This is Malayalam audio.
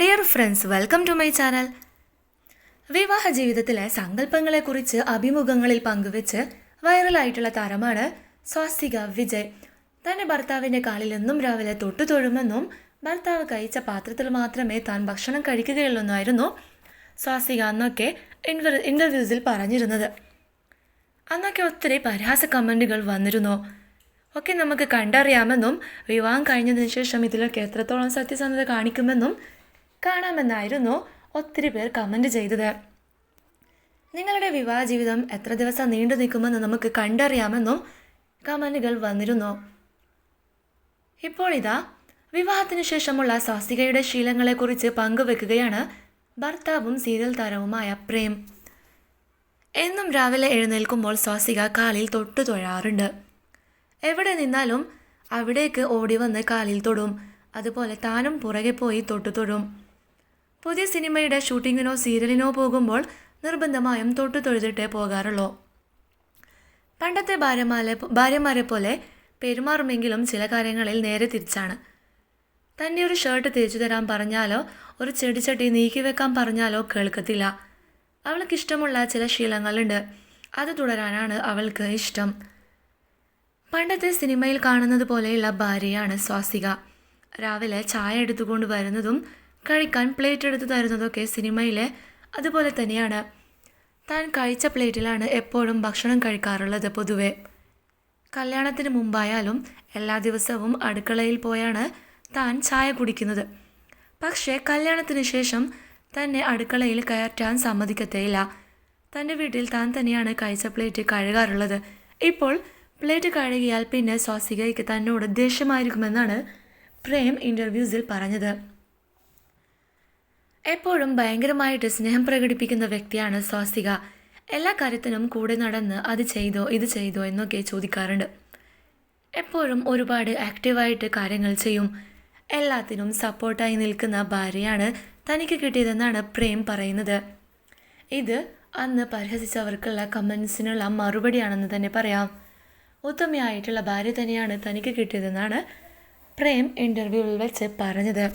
Dear friends welcome to my channel വിവാഹ ജീവിതത്തിലെ സങ്കല്പങ്ങളെക്കുറിച്ച് അഭിമുഖങ്ങളിൽ പങ്കുവെച്ച് വൈറലായിട്ടുള്ള താരമാണ് സ്വാസ്തിക വിജയ്. തന്റെ ഭർത്താവിന്റെ കാലിൽ നിന്നും രാവിലെ തൊട്ടു തൊഴുമെന്നും ഭർത്താവ് കഴിച്ച പാത്രത്തിൽ മാത്രമേ താൻ ഭക്ഷണം കഴിക്കുകയുള്ളൂന്നായിരുന്നു സ്വാസ്തിക അന്നൊക്കെ ഇന്റർവ്യൂസിൽ പറഞ്ഞിരുന്നത്. അന്നൊക്കെ ഒത്തിരി പരിഹാസ കമന്റുകൾ വന്നിരുന്നു. ഒക്കെ നമുക്ക് കണ്ടറിയാമെന്നും വിവാഹം കഴിഞ്ഞതിന് ശേഷം ഇതിലൊക്കെ എത്രത്തോളം സത്യസന്ധത കാണിക്കുമെന്നും കാണാമെന്നായിരുന്നു ഒത്തിരി പേർ കമന്റ് ചെയ്തത്. നിങ്ങളുടെ വിവാഹ ജീവിതം എത്ര ദിവസം നീണ്ടു നിൽക്കുമെന്ന് നമുക്ക് കണ്ടറിയാമെന്നും കമന്റുകൾ വന്നിരുന്നു. ഇപ്പോൾ ഇതാ വിവാഹത്തിന് ശേഷമുള്ള സ്വാസികയുടെ ശീലങ്ങളെക്കുറിച്ച് പങ്കുവെക്കുകയാണ് ഭർത്താവും സീരിയൽ താരവുമായ പ്രേം. എന്നും രാവിലെ എഴുന്നേൽക്കുമ്പോൾ സ്വാസിക കാലിൽ തൊട്ടു തൊഴാറുണ്ട്. എവിടെ നിന്നാലും അവിടേക്ക് ഓടി വന്ന് കാലിൽ തൊടും. അതുപോലെ താനും പുറകെ പോയി തൊട്ടു തൊടും പുതിയ സിനിമയുടെ ഷൂട്ടിങ്ങിനോ സീരിയലിനോ പോകുമ്പോൾ നിർബന്ധമായും തൊട്ടു തൊഴുതിട്ടേ പോകാറുള്ളൂ. പണ്ടത്തെ ഭാര്യമാരെ ഭാര്യമാരെ പോലെ പെരുമാറുമെങ്കിലും ചില കാര്യങ്ങളിൽ നേരെ തിരിച്ചാണ്. തന്നെ ഒരു ഷർട്ട് തേച്ചു തരാൻ പറഞ്ഞാലോ ഒരു ചെടിച്ചട്ടി നീക്കി വെക്കാൻ പറഞ്ഞാലോ കേൾക്കത്തില്ല. അവൾക്ക് ഇഷ്ടമുള്ള ചില ശീലങ്ങളുണ്ട്. അത് തുടരാനാണ് അവൾക്ക് ഇഷ്ടം. പണ്ടത്തെ സിനിമയിൽ കാണുന്നത് പോലെയുള്ള ഭാര്യയാണ് സ്വാസിക. രാവിലെ ചായ എടുത്തുകൊണ്ട് വരുന്നതും കഴിക്കാൻ പ്ലേറ്റ് എടുത്ത് തരുന്നതൊക്കെ സിനിമയിലെ അതുപോലെ തന്നെയാണ്. താൻ കഴിച്ച പ്ലേറ്റിലാണ് എപ്പോഴും ഭക്ഷണം കഴിക്കാറുള്ളത് പൊതുവെ. കല്യാണത്തിന് മുമ്പായാലും എല്ലാ ദിവസവും അടുക്കളയിൽ പോയാണ് താൻ ചായ കുടിക്കുന്നത്. പക്ഷേ കല്യാണത്തിന് ശേഷം തന്നെ അടുക്കളയിൽ കയറ്റാൻ സമ്മതിക്കത്തേയില്ല. തന്റെ വീട്ടിൽ താൻ തന്നെയാണ് കഴിച്ച പ്ലേറ്റ് കഴുകാറുള്ളത്. ഇപ്പോൾ പ്ലേറ്റ് കഴുകിയാൽ പിന്നെ സ്വാസികയ്ക്ക് തന്നോട് ദേഷ്യമായിരിക്കുമെന്നാണ് പ്രേം ഇന്റർവ്യൂസിൽ പറഞ്ഞത്. എപ്പോഴും ഭയങ്കരമായിട്ട് സ്നേഹം പ്രകടിപ്പിക്കുന്ന വ്യക്തിയാണ് സ്വാസിക. എല്ലാ കാര്യത്തിനും കൂടെ നടന്ന് അത് ചെയ്തോ ഇത് ചെയ്തോ എന്നൊക്കെ ചോദിക്കാറുണ്ട്. എപ്പോഴും ഒരുപാട് ആക്റ്റീവായിട്ട് കാര്യങ്ങൾ ചെയ്യും. എല്ലാത്തിനും സപ്പോർട്ടായി നിൽക്കുന്ന ഭാര്യയാണ് തനിക്ക് കിട്ടിയതെന്നാണ് പ്രേം പറയുന്നത്. ഇത് അന്ന് പരിഹസിച്ചവർക്കുള്ള കമൻസിനുള്ള മറുപടിയാണെന്ന് തന്നെ പറയാം. ഉത്തമയായിട്ടുള്ള ഭാര്യ തന്നെയാണ് തനിക്ക് കിട്ടിയതെന്നാണ് പ്രേം ഇന്റർവ്യൂവിൽ വെച്ച് പറഞ്ഞത്.